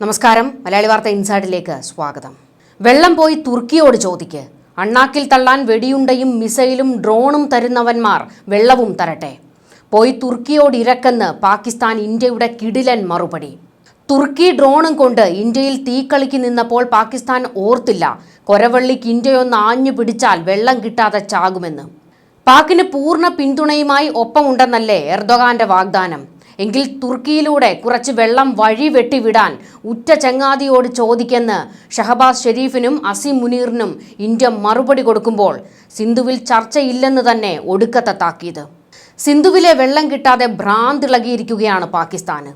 നമസ്കാരം. മലയാളി വാർത്ത ഇൻസൈഡിലേക്ക് സ്വാഗതം. വെള്ളം പോയി തുർക്കിയോട് ചോദിക്ക്. അണ്ണാക്കിൽ തള്ളാൻ വെടിയുണ്ടയും മിസൈലും ഡ്രോണും തരുന്നവന്മാർ വെള്ളവും തരട്ടെ. പോയി തുർക്കിയോട് ഇരക്കെന്ന് പാകിസ്ഥാൻ ഇന്ത്യയുടെ കിടിലൻ മറുപടി. തുർക്കി ഡ്രോണും കൊണ്ട് ഇന്ത്യയിൽ തീക്കളിക്ക് നിന്നപ്പോൾ പാകിസ്ഥാൻ ഓർത്തില്ല. കൊരവള്ളിക്ക് ഇന്ത്യയൊന്ന് ആഞ്ഞു പിടിച്ചാൽ വെള്ളം കിട്ടാതെ ചാകുമെന്ന്. പാക്കിന് പൂർണ പിന്തുണയുമായി ഒപ്പമുണ്ടെന്നല്ലേ എർദോഗാന്റെ വാഗ്ദാനം? എങ്കിൽ തുർക്കിയിലൂടെ കുറച്ച് വെള്ളം വഴി വെട്ടിവിടാൻ ഉറ്റ ചങ്ങാതിയോട് ചോദിക്കെന്ന് ഷഹബാസ് ഷെരീഫിനും അസീം മുനീറിനും ഇന്ത്യ മറുപടി കൊടുക്കുമ്പോൾ സിന്ധുവിൽ ചർച്ചയില്ലെന്ന് തന്നെ ഒടുക്കത്തെ താക്കീത്. സിന്ധുവിലെ വെള്ളം കിട്ടാതെ ഭ്രാന്തിളകിയിരിക്കുകയാണ് പാകിസ്ഥാന്.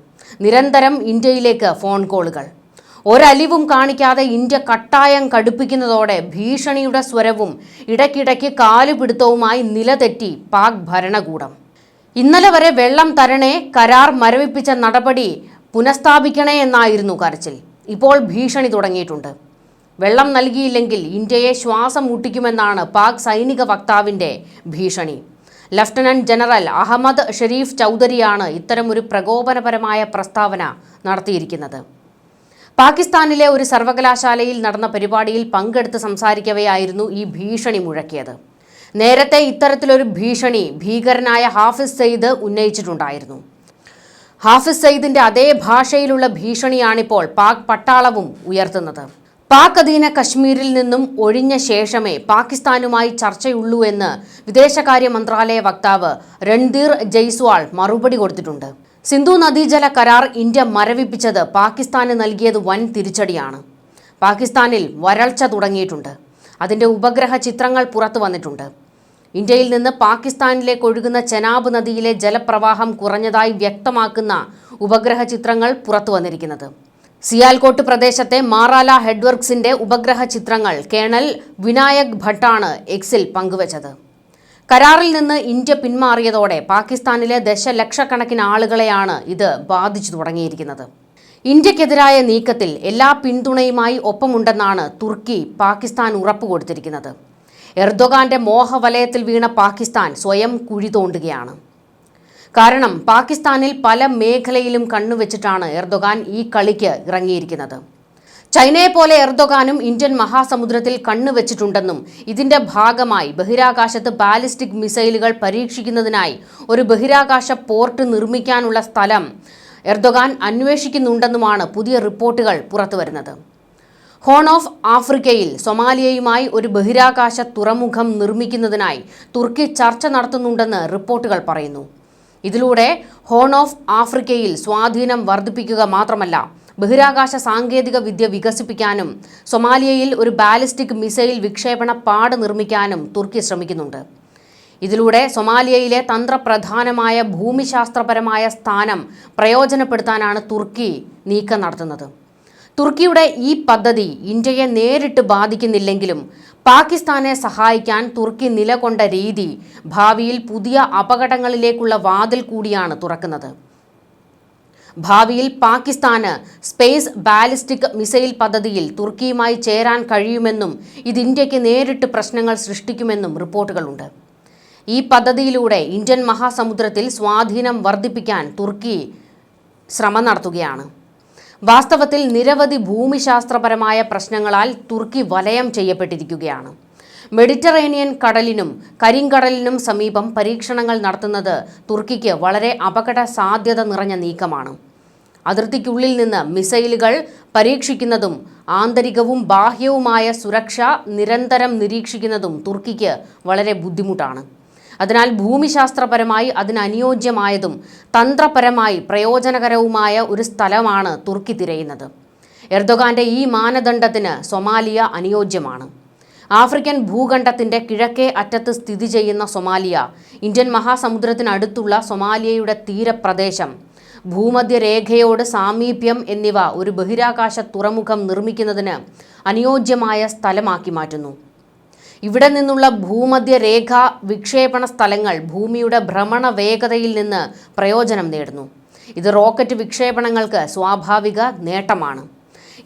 നിരന്തരം ഇന്ത്യയിലേക്ക് ഫോൺ കോളുകൾ. ഒരലിവും കാണിക്കാതെ ഇന്ത്യ കട്ടായം കടുപ്പിക്കുന്നതോടെ ഭീഷണിയുടെ സ്വരവും ഇടയ്ക്കിടയ്ക്ക് കാലുപിടുത്തവുമായി നിലതെറ്റി പാക് ഭരണകൂടം. ഇന്നലെ വരെ വെള്ളം തരണേ കരാർ മരവിപ്പിച്ച നടപടി പുനഃസ്ഥാപിക്കണേ എന്നായിരുന്നു കരച്ചിൽ. ഇപ്പോൾ ഭീഷണി തുടങ്ങിയിട്ടുണ്ട്. വെള്ളം നൽകിയില്ലെങ്കിൽ ഇന്ത്യയെ ശ്വാസം മുട്ടിക്കുമെന്നാണ് പാക് സൈനിക വക്താവിന്റെ ഭീഷണി. ലഫ്റ്റനന്റ് ജനറൽ അഹമ്മദ് ഷെരീഫ് ചൗധരിയാണ് ഇത്തരമൊരു പ്രകോപനപരമായ പ്രസ്താവന നടത്തിയിരിക്കുന്നത്. പാകിസ്ഥാനിലെ ഒരു സർവകലാശാലയിൽ നടന്ന പരിപാടിയിൽ പങ്കെടുത്ത് സംസാരിക്കവെയായിരുന്നു ഈ ഭീഷണി മുഴക്കിയത്. നേരത്തെ ഇത്തരത്തിലൊരു ഭീഷണി ഭീകരനായ ഹാഫിസ് സെയ്ദ് ഉന്നയിച്ചിട്ടുണ്ടായിരുന്നു. ഹാഫിസ് സയ്യിദിന്റെ അതേ ഭാഷയിലുള്ള ഭീഷണിയാണിപ്പോൾ പാക് പട്ടാളവും ഉയർത്തുന്നത്. പാക് അധീന കശ്മീരിൽ നിന്നും ഒഴിഞ്ഞ ശേഷമേ പാകിസ്ഥാനുമായി ചർച്ചയുള്ളൂ എന്ന് വിദേശകാര്യ മന്ത്രാലയ വക്താവ് രൺധീർ ജയ്സ്വാൾ മറുപടി കൊടുത്തിട്ടുണ്ട്. സിന്ധു നദീജല കരാർ ഇന്ത്യ മരവിപ്പിച്ചത് പാകിസ്ഥാന് നൽകിയത് വൻ തിരിച്ചടിയാണ്. പാകിസ്ഥാനിൽ വരൾച്ച തുടങ്ങിയിട്ടുണ്ട്. അതിന്റെ ഉപഗ്രഹ ചിത്രങ്ങൾ പുറത്തു വന്നിട്ടുണ്ട്. ഇന്ത്യയിൽ നിന്ന് പാകിസ്ഥാനിലേക്ക് ഒഴുകുന്ന ചെനാബ് നദിയിലെ ജലപ്രവാഹം കുറഞ്ഞതായി വ്യക്തമാക്കുന്ന ഉപഗ്രഹ ചിത്രങ്ങൾ പുറത്തു വന്നിരിക്കുന്നത്. സിയാൽകോട്ട് പ്രദേശത്തെ മാറാല ഹെഡ്വർക്സിന്റെ ഉപഗ്രഹ ചിത്രങ്ങൾ കേണൽ വിനായക് ഭട്ടാണ് എക്സിൽ പങ്കുവച്ചത്. കരാറിൽ നിന്ന് ഇന്ത്യ പിന്മാറിയതോടെ പാകിസ്ഥാനിലെ ദശലക്ഷക്കണക്കിന് ആളുകളെയാണ് ഇത് ബാധിച്ചു തുടങ്ങിയിരിക്കുന്നത്. ഇന്ത്യക്കെതിരായ നീക്കത്തിൽ എല്ലാ പിന്തുണയുമായി ഒപ്പമുണ്ടെന്നാണ് തുർക്കി പാകിസ്ഥാൻ ഉറപ്പ് കൊടുത്തിരിക്കുന്നത് എർദോഗാന്റെ മോഹവലയത്തിൽ വീണ പാകിസ്ഥാൻ സ്വയം കുഴി തോണ്ടുകയാണ്. കാരണം പാകിസ്ഥാനിൽ പല മേഖലയിലും കണ്ണുവെച്ചിട്ടാണ് എർദോഗാൻ ഈ കളിക്ക് ഇറങ്ങിയിരിക്കുന്നത്. ചൈനയെ പോലെ എർദോഗാനും ഇന്ത്യൻ മഹാസമുദ്രത്തിൽ കണ്ണുവെച്ചിട്ടുണ്ടെന്നും ഇതിന്റെ ഭാഗമായി ബഹിരാകാശത്ത് ബാലിസ്റ്റിക് മിസൈലുകൾ പരീക്ഷിക്കുന്നതിനായി ഒരു ബഹിരാകാശ പോർട്ട് നിർമ്മിക്കാനുള്ള സ്ഥലം എർദോഗാൻ അന്വേഷിക്കുന്നുണ്ടെന്നുമാണ് പുതിയ റിപ്പോർട്ടുകൾ പുറത്തുവരുന്നത്. ഹോൺ ഓഫ് ആഫ്രിക്കയിൽ സൊമാലിയയുമായി ഒരു ബഹിരാകാശ തുറമുഖം നിർമ്മിക്കുന്നതിനായി തുർക്കി ചർച്ച നടത്തുന്നുണ്ടെന്ന് റിപ്പോർട്ടുകൾ പറയുന്നു. ഇതിലൂടെ ഹോൺ ഓഫ് ആഫ്രിക്കയിൽ സ്വാധീനം വർദ്ധിപ്പിക്കുക മാത്രമല്ല ബഹിരാകാശ സാങ്കേതിക വിദ്യ വികസിപ്പിക്കാനും സൊമാലിയയിൽ ഒരു ബാലിസ്റ്റിക് മിസൈൽ വിക്ഷേപണ പാട് നിർമ്മിക്കാനും തുർക്കി ശ്രമിക്കുന്നുണ്ട്. ഇതിലൂടെ സൊമാലിയയിലെ തന്ത്രപ്രധാനമായ ഭൂമിശാസ്ത്രപരമായ സ്ഥാനം പ്രയോജനപ്പെടുത്താനാണ് തുർക്കി നീക്കം നടത്തുന്നത്. തുർക്കിയുടെ ഈ പദ്ധതി ഇന്ത്യയെ നേരിട്ട് ബാധിക്കുന്നില്ലെങ്കിലും പാകിസ്ഥാനെ സഹായിക്കാൻ തുർക്കി നിലകൊണ്ട രീതി ഭാവിയിൽ പുതിയ അപകടങ്ങളിലേക്കുള്ള വാതിൽ കൂടിയാണ് തുറക്കുന്നത്. ഭാവിയിൽ പാകിസ്ഥാന് സ്പേസ് ബാലിസ്റ്റിക് മിസൈൽ പദ്ധതിയിൽ തുർക്കിയുമായി ചേരാൻ കഴിയുമെന്നും ഇത് ഇന്ത്യയ്ക്ക് നേരിട്ട് പ്രശ്നങ്ങൾ സൃഷ്ടിക്കുമെന്നും റിപ്പോർട്ടുകളുണ്ട്. ഈ പദ്ധതിയിലൂടെ ഇന്ത്യൻ മഹാസമുദ്രത്തിൽ സ്വാധീനം വർദ്ധിപ്പിക്കാൻ തുർക്കി ശ്രമം നടത്തുകയാണ്. വാസ്തവത്തിൽ നിരവധി ഭൂമിശാസ്ത്രപരമായ പ്രശ്നങ്ങളാൽ തുർക്കി വലയം ചെയ്യപ്പെട്ടിരിക്കുകയാണ്. മെഡിറ്ററേനിയൻ കടലിനും കരിങ്കടലിനും സമീപം പരീക്ഷണങ്ങൾ നടത്തുന്നത് തുർക്കിക്ക് വളരെ അപകട സാധ്യത നിറഞ്ഞ നീക്കമാണ്. അതിർത്തിക്കുള്ളിൽ നിന്ന് മിസൈലുകൾ പരീക്ഷിക്കുന്നതും ആന്തരികവും ബാഹ്യവുമായ സുരക്ഷ നിരന്തരം നിരീക്ഷിക്കുന്നതും തുർക്കിക്ക് വളരെ ബുദ്ധിമുട്ടാണ്. അതിനാൽ ഭൂമിശാസ്ത്രപരമായി അതിനനുയോജ്യമായതും തന്ത്രപരമായി പ്രയോജനകരവുമായ ഒരു സ്ഥലമാണ് തുർക്കി തിരയുന്നത്. എർദോഗാന്റെ ഈ മാനദണ്ഡത്തിന് സൊമാലിയ അനുയോജ്യമാണ്. ആഫ്രിക്കൻ ഭൂഖണ്ഡത്തിന്റെ കിഴക്കേ അറ്റത്ത് സ്ഥിതി ചെയ്യുന്ന സൊമാലിയ ഇന്ത്യൻ മഹാസമുദ്രത്തിനടുത്തുള്ള സൊമാലിയയുടെ തീരപ്രദേശം ഭൂമധ്യരേഖയോട് സാമീപ്യം എന്നിവ ഒരു ബഹിരാകാശ തുറമുഖം നിർമ്മിക്കുന്നതിന് അനുയോജ്യമായ സ്ഥലമാക്കി മാറ്റുന്നു. ഇവിടെ നിന്നുള്ള ഭൂമധ്യരേഖ വിക്ഷേപണ സ്ഥലങ്ങൾ ഭൂമിയുടെ ഭ്രമണ വേഗതയിൽ നിന്ന് പ്രയോജനം നേടുന്നു. ഇത് റോക്കറ്റ് വിക്ഷേപണങ്ങൾക്ക് സ്വാഭാവിക നേട്ടമാണ്.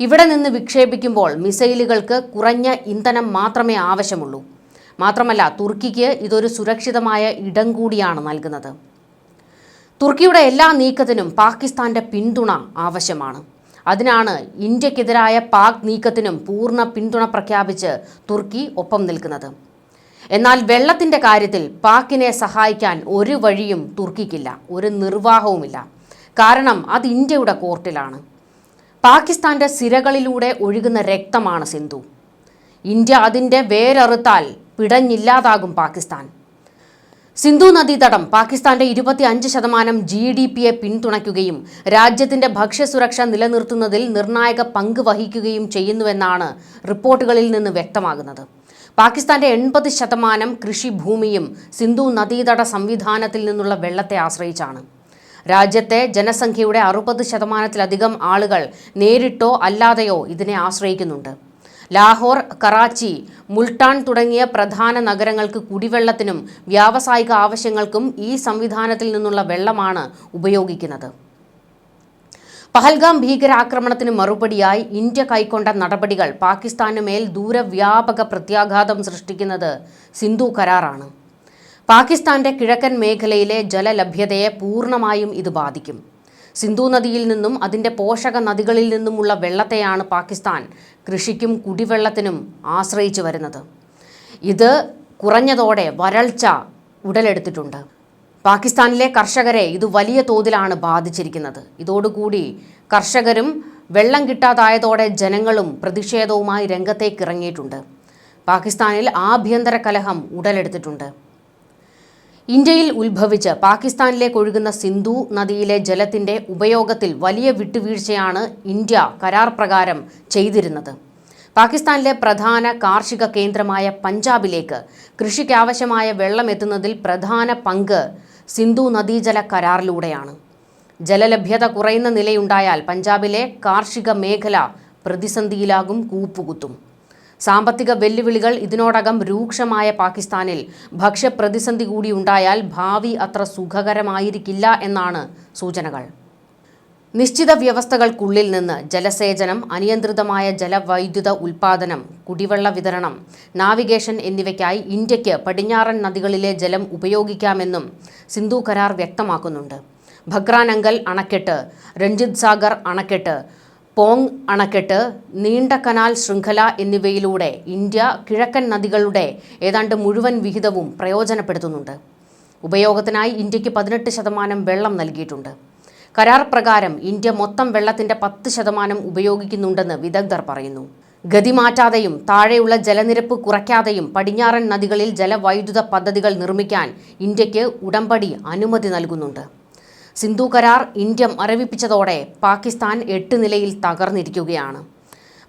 ഇവിടെ നിന്ന് വിക്ഷേപിക്കുമ്പോൾ മിസൈലുകൾക്ക് കുറഞ്ഞ ഇന്ധനം മാത്രമേ ആവശ്യമുള്ളൂ. മാത്രമല്ല തുർക്കിക്ക് ഇതൊരു സുരക്ഷിതമായ ഇടം കൂടിയാണ് നൽകുന്നത്. തുർക്കിയുടെ എല്ലാ നീക്കത്തിനും പാകിസ്ഥാന്റെ പിന്തുണ ആവശ്യമാണ്. അതിനാണ് ഇന്ത്യക്കെതിരായ പാക് നീക്കത്തിനും പൂർണ പിന്തുണ പ്രഖ്യാപിച്ച് തുർക്കി ഒപ്പം നിൽക്കുന്നത്. എന്നാൽ വെള്ളത്തിന്റെ കാര്യത്തിൽ പാക്കിനെ സഹായിക്കാൻ ഒരു വഴിയും തുർക്കിക്കില്ല ഒരു നിർവാഹവുമില്ല. കാരണം അത് ഇന്ത്യയുടെ കോർട്ടിലാണ്. പാകിസ്ഥാന്റെ സിരകളിലൂടെ ഒഴുകുന്ന രക്തമാണ് സിന്ധു. ഇന്ത്യ അതിന്റെ വേരറുത്താൽ പിടഞ്ഞില്ലാതാകും പാകിസ്ഥാൻ. സിന്ധു നദീതടം പാകിസ്ഥാന്റെ ഇരുപത്തി അഞ്ച് ശതമാനം ജി ഡി പിയെ പിന്തുണയ്ക്കുകയും രാജ്യത്തിന്റെ ഭക്ഷ്യസുരക്ഷ നിലനിർത്തുന്നതിൽ നിർണായക പങ്ക് വഹിക്കുകയും ചെയ്യുന്നുവെന്നാണ് റിപ്പോർട്ടുകളിൽ നിന്ന് വ്യക്തമാകുന്നത്. പാകിസ്ഥാന്റെ എൺപത് ശതമാനം കൃഷിഭൂമിയും സിന്ധു നദീതട സംവിധാനത്തിൽ നിന്നുള്ള വെള്ളത്തെ ആശ്രയിച്ചാണ്. രാജ്യത്തെ ജനസംഖ്യയുടെ അറുപത് ശതമാനത്തിലധികം ആളുകൾ നേരിട്ടോ അല്ലാതെയോ ഇതിനെ ആശ്രയിക്കുന്നുണ്ട്. ലാഹോർ കറാച്ചി മുൾട്ടാൻ തുടങ്ങിയ പ്രധാന നഗരങ്ങൾക്ക് കുടിവെള്ളത്തിനും വ്യാവസായിക ആവശ്യങ്ങൾക്കും ഈ സംവിധാനത്തിൽ നിന്നുള്ള വെള്ളമാണ് ഉപയോഗിക്കുന്നത്. പഹൽഗാം ഭീകരാക്രമണത്തിന് മറുപടിയായി ഇന്ത്യ കൈക്കൊണ്ട നടപടികൾ പാകിസ്ഥാനു മേൽ ദൂരവ്യാപക പ്രത്യാഘാതം സൃഷ്ടിക്കുന്നത് സിന്ധു കരാറാണ്. പാകിസ്ഥാന്റെ കിഴക്കൻ മേഖലയിലെ ജലലഭ്യതയെ പൂർണമായും ഇത് ബാധിക്കും. സിന്ധു നദിയിൽ നിന്നും അതിന്റെ പോഷക നദികളിൽ നിന്നുമുള്ള വെള്ളത്തെയാണ് പാകിസ്ഥാൻ കൃഷിക്കും കുടിവെള്ളത്തിനും ആശ്രയിച്ചു വരുന്നത്. ഇത് കുറഞ്ഞതോടെ വരൾച്ച ഉടലെടുത്തിട്ടുണ്ട്. പാകിസ്ഥാനിലെ കർഷകരെ ഇത് വലിയ തോതിലാണ് ബാധിച്ചിരിക്കുന്നത്. ഇതോടുകൂടി കർഷകരും വെള്ളം കിട്ടാതായതോടെ ജനങ്ങളും പ്രതിഷേധവുമായി രംഗത്തേക്ക് ഇറങ്ങിയിട്ടുണ്ട്. പാകിസ്ഥാനിൽ ആഭ്യന്തര കലഹം ഉടലെടുത്തിട്ടുണ്ട്. ഇന്ത്യയിൽ ഉത്ഭവിച്ച് പാകിസ്ഥാനിലേക്ക് ഒഴുകുന്ന സിന്ധു നദിയിലെ ജലത്തിന്റെ ഉപയോഗത്തിൽ വലിയ വിട്ടുവീഴ്ചയാണ് ഇന്ത്യ കരാർ പ്രകാരം ചെയ്തിരുന്നത്. പാകിസ്ഥാനിലെ പ്രധാന കാർഷിക കേന്ദ്രമായ പഞ്ചാബിലേക്ക് കൃഷിക്കാവശ്യമായ വെള്ളം എത്തുന്നതിൽ പ്രധാന പങ്ക് സിന്ധു നദീജല കരാറിലൂടെയാണ്. ജലലഭ്യത കുറയുന്ന നിലയുണ്ടായാൽ പഞ്ചാബിലെ കാർഷിക മേഖല പ്രതിസന്ധിയിലാകും കൂപ്പുകുത്തും. സാമ്പത്തിക വെല്ലുവിളികൾ ഇതിനോടകം രൂക്ഷമായ പാകിസ്ഥാനിൽ. ഭക്ഷ്യപ്രതിസന്ധി കൂടി ഉണ്ടായാൽ ഭാവി അത്ര സുഖകരമായിരിക്കില്ല എന്നാണ് സൂചനകൾ. നിശ്ചിത വ്യവസ്ഥകൾക്കുള്ളിൽ നിന്ന് ജലസേചനം അനിയന്ത്രിതമായ ജലവൈദ്യുത ഉൽപാദനം കുടിവെള്ള വിതരണം നാവിഗേഷൻ എന്നിവയ്ക്കായി ഇന്ത്യയ്ക്ക് പടിഞ്ഞാറൻ നദികളിലെ ജലം ഉപയോഗിക്കാമെന്നും സിന്ധു കരാർ വ്യക്തമാക്കുന്നുണ്ട്. ഭഗ്രാനങ്കൽ അണക്കെട്ട് രഞ്ജിത് സാഗർ അണക്കെട്ട് പോങ് അണക്കെട്ട് നീണ്ട കനാൽ ശൃംഖല എന്നിവയിലൂടെ ഇന്ത്യ കിഴക്കൻ നദികളുടെ ഏതാണ്ട് മുഴുവൻ വിഹിതവും പ്രയോജനപ്പെടുത്തുന്നുണ്ട്. ഉപയോഗത്തിനായി ഇന്ത്യയ്ക്ക് പതിനെട്ട് ശതമാനം വെള്ളം നൽകിയിട്ടുണ്ട്. കരാർ പ്രകാരം ഇന്ത്യ മൊത്തം വെള്ളത്തിന്റെ പത്ത് ശതമാനം ഉപയോഗിക്കുന്നുണ്ടെന്ന് വിദഗ്ധർ പറയുന്നു. ഗതി മാറ്റാതെയും താഴെയുള്ള ജലനിരപ്പ് കുറയ്ക്കാതെയും പടിഞ്ഞാറൻ നദികളിൽ ജലവൈദ്യുത പദ്ധതികൾ നിർമ്മിക്കാൻ ഇന്ത്യയ്ക്ക് ഉടമ്പടി അനുമതി നൽകുന്നുണ്ട്. സിന്ധു കരാർ ഇന്ത്യ മരവിപ്പിച്ചതോടെ പാകിസ്ഥാൻ എട്ട് നിലയിൽ തകർന്നിരിക്കുകയാണ്.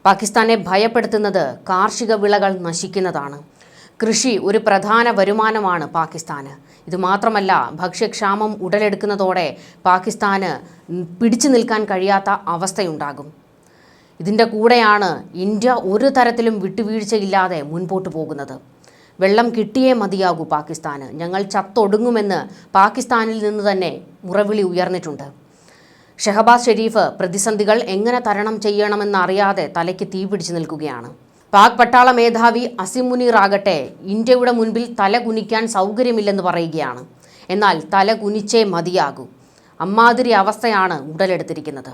പാകിസ്ഥാനെ ഭയപ്പെടുത്തുന്നത് കാർഷിക വിളകൾ നശിക്കുന്നതാണ്. കൃഷി ഒരു പ്രധാന വരുമാനമാണ് പാകിസ്ഥാന്. ഇതുമാത്രമല്ല ഭക്ഷ്യക്ഷാമം ഉടലെടുക്കുന്നതോടെ പാകിസ്ഥാന് പിടിച്ചു നിൽക്കാൻ കഴിയാത്ത അവസ്ഥയുണ്ടാകും. ഇതിന്റെ കൂടെയാണ് ഇന്ത്യ ഒരു തരത്തിലും വിട്ടുവീഴ്ചയില്ലാതെ മുൻപോട്ട് പോകുന്നത്. വെള്ളം കിട്ടിയേ മതിയാകൂ പാകിസ്ഥാന്. ഞങ്ങൾ ചത്തൊടുങ്ങുമെന്ന് പാകിസ്ഥാനിൽ നിന്ന് തന്നെ മുറവിളി ഉയർന്നിട്ടുണ്ട്. ഷെഹബാസ് ഷെരീഫ് പ്രതിസന്ധികൾ എങ്ങനെ തരണം ചെയ്യണമെന്നറിയാതെ തലയ്ക്ക് തീ പിടിച്ചു നിൽക്കുകയാണ്. പാക് പട്ടാള മേധാവി അസിം മുനീർ ആകട്ടെ ഇന്ത്യയുടെ മുൻപിൽ തല കുനിക്കാൻ സൗകര്യമില്ലെന്ന് പറയുകയാണ്. എന്നാൽ തല കുനിച്ചേ മതിയാകൂ. അമ്മാതിരി അവസ്ഥയാണ് ഉടലെടുത്തിരിക്കുന്നത്.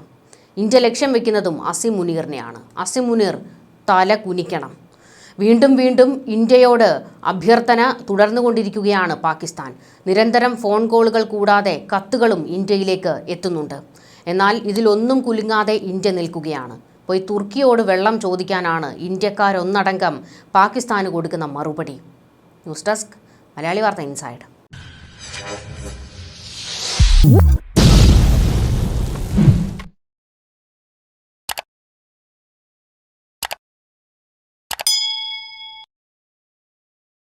ഇന്ത്യ ലക്ഷ്യം വെക്കുന്നതും അസിം മുനീറിനെയാണ്. അസിം മുനീർ തല കുനിക്കണം. വീണ്ടും വീണ്ടും ഇന്ത്യയോട് അഭ്യർത്ഥന തുടർന്നുകൊണ്ടിരിക്കുകയാണ് പാകിസ്ഥാൻ. നിരന്തരം ഫോൺ കോളുകൾ കൂടാതെ കത്തുകളും ഇന്ത്യയിലേക്ക് എത്തുന്നുണ്ട്. എന്നാൽ ഇതിലൊന്നും കുലുങ്ങാതെ ഇന്ത്യ നിൽക്കുകയാണ്. പോയി തുർക്കിയോട് വെള്ളം ചോദിക്കാനാണ് ഇന്ത്യക്കാരൊന്നടങ്കം പാകിസ്ഥാന് കൊടുക്കുന്ന മറുപടി. ന്യൂസ് ഡെസ്ക് മലയാളി വാർത്ത ഇൻസൈഡ്.